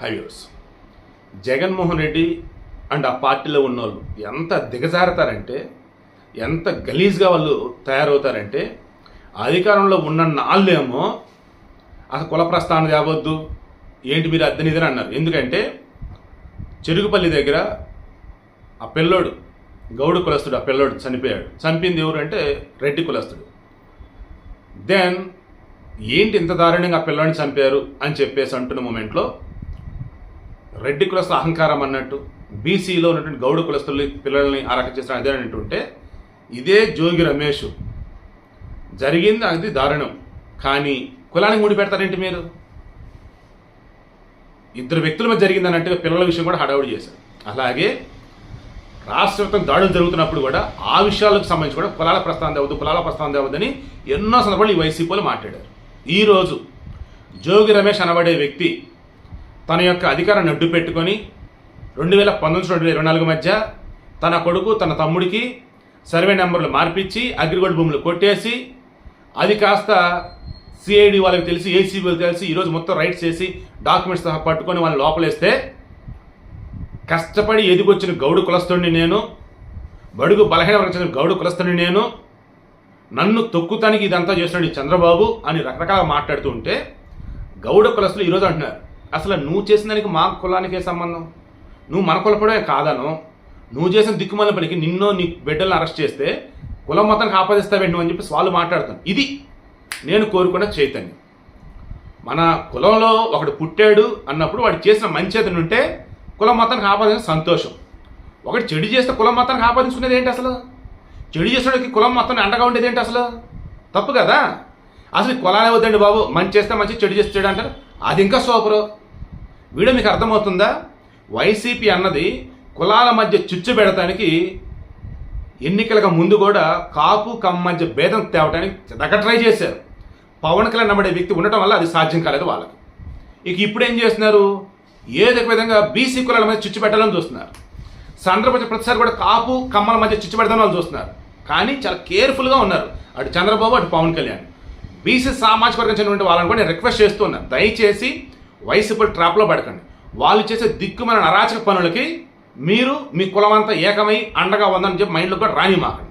హైవ్యూస్ Jaganmohan Reddy and ఆ పార్టీలో ఉన్నోళ్ళు ఎంత దిగజారుతారంటే ఎంత గలీజ్గా వాళ్ళు తయారవుతారంటే అధికారంలో ఉన్న నాళ్ళేమో అసలు కుల ప్రస్థానం తేవద్దు ఏంటి మీరు అద్దెనిదని అన్నారు. ఎందుకంటే చెరుగుపల్లి దగ్గర ఆ పిల్లోడు గౌడు కులస్తుడు ఆ పిల్లోడు చనిపోయాడు. చంపింది ఎవరు అంటే రెడ్డి కులస్తుడు. దెన్ ఏంటి ఇంత దారుణంగా ఆ పిల్లోడిని చంపారు అని చెప్పేసి అంటున్న మూమెంట్లో రెడ్డి కులస్తుల అహంకారం అన్నట్టు బీసీలో ఉన్నటువంటి గౌడ కులస్తుల్ని పిల్లల్ని ఆరాక చేసిన అదే అంటుంటే ఇదే జోగి రమేష్. జరిగింది అది దారుణం. కానీ కులానికి ముడి పెడతారేంటి మీరు? ఇద్దరు వ్యక్తుల మధ్య జరిగింది అన్నట్టుగా పిల్లల విషయం కూడా హడావుడి చేశారు. అలాగే రాష్ట్రవ్యాప్తం దాడులు జరుగుతున్నప్పుడు కూడా ఆ విషయాలకు సంబంధించి కూడా కులాల ప్రస్థానం తేవద్దు కులాల ప్రస్థానం తేవద్దని ఎన్నో సందర్భాలు ఈ వైసీపీలో మాట్లాడారు. ఈరోజు జోగి రమేష్ అనబడే వ్యక్తి తన యొక్క అధికారాన్ని అడ్డు పెట్టుకొని రెండు వేల పంతొమ్మిది రెండు వేల ఇరవై నాలుగు మధ్య తన కొడుకు తన తమ్ముడికి సర్వే నెంబర్లు మార్పిచ్చి అగ్రిగోల్డ్ భూములు కొట్టేసి అది కాస్త సిఐడి వాళ్ళకి తెలిసి ఏసీబీ వాళ్ళకి తెలిసి ఈరోజు మొత్తం రైట్స్ చేసి డాక్యుమెంట్స్ సహా పట్టుకొని వాళ్ళని లోపలేస్తే కష్టపడి ఎదిగొచ్చిన గౌడు కులస్తుండి నేను బడుగు బలహీన వర్గం చెందిన గౌడు కులస్తుడిని నేను నన్ను తొక్కుతానికి ఇదంతా చేస్తున్నాడు చంద్రబాబు అని రకరకాల మాట్లాడుతూ ఉంటే గౌడ కులస్తులు ఈరోజు అంటున్నారు. అసలు నువ్వు చేసిన దానికి మా కులానికే సంబంధం? నువ్వు మన కులపడే కాదను? నువ్వు చేసిన దిక్కుమాల పనికి నిన్నో నీ బిడ్డలను అరెస్ట్ చేస్తే కులం మొత్తానికి ఆపాదిస్తావేంటి నువ్వు అని చెప్పి వాళ్ళు మాట్లాడుతాను ఇది నేను కోరుకున్న చైతన్యం. మన కులంలో ఒకడు పుట్టాడు అన్నప్పుడు వాడు చేసిన మంచి అతను ఉంటే కులం మొత్తానికి ఆపాదించిన సంతోషం. ఒకటి చెడు చేస్తే కులం మొత్తానికి ఆపాదించుకునేది ఏంటి అసలు? చెడు చేసేవాడికి కులం మొత్తం అండగా ఉండేది ఏంటి అసలు? తప్పు కదా? అసలు కులాలే వద్దండి బాబు. మంచి చేస్తే మంచి చెడు చేస్తాడు అంటారు. అది ఇంకా సూపరు. వీడియో మీకు అర్థమవుతుందా? వైసీపీ అన్నది కులాల మధ్య చుచ్చు పెడతానికి ఎన్నికలకు ముందు కూడా కాపు కమ్మ మధ్య భేదం తేవడానికి దగ్గర ట్రై చేశారు. పవన్ కళ్యాణ్ నమ్మడే వ్యక్తి ఉండటం వల్ల అది సాధ్యం కాలేదు వాళ్ళకి. ఇక ఇప్పుడు ఏం చేస్తున్నారు? ఏదో ఒక విధంగా బీసీ కులాల మధ్య చిచ్చు పెట్టాలని చూస్తున్నారు. సందర్భ ప్రతిసారి కూడా కాపు కమ్మల మధ్య చిచ్చు పెడతామని వాళ్ళు చూస్తున్నారు. కానీ చాలా కేర్ఫుల్గా ఉన్నారు. అటు చంద్రబాబు అటు పవన్ కళ్యాణ్. బీసీ సామాజిక వర్గం చెందిన వాళ్ళని కూడా నేను రిక్వెస్ట్ చేస్తున్నాను దయచేసి వైసీపీ ట్రాప్లో పడకండి. వాళ్ళు చేసే దిక్కుమైన అరాచక పనులకి మీరు మీ కులమంతా ఏకమై అండగా ఉందని చెప్పి మైండ్లో కూడా రాని మాకండి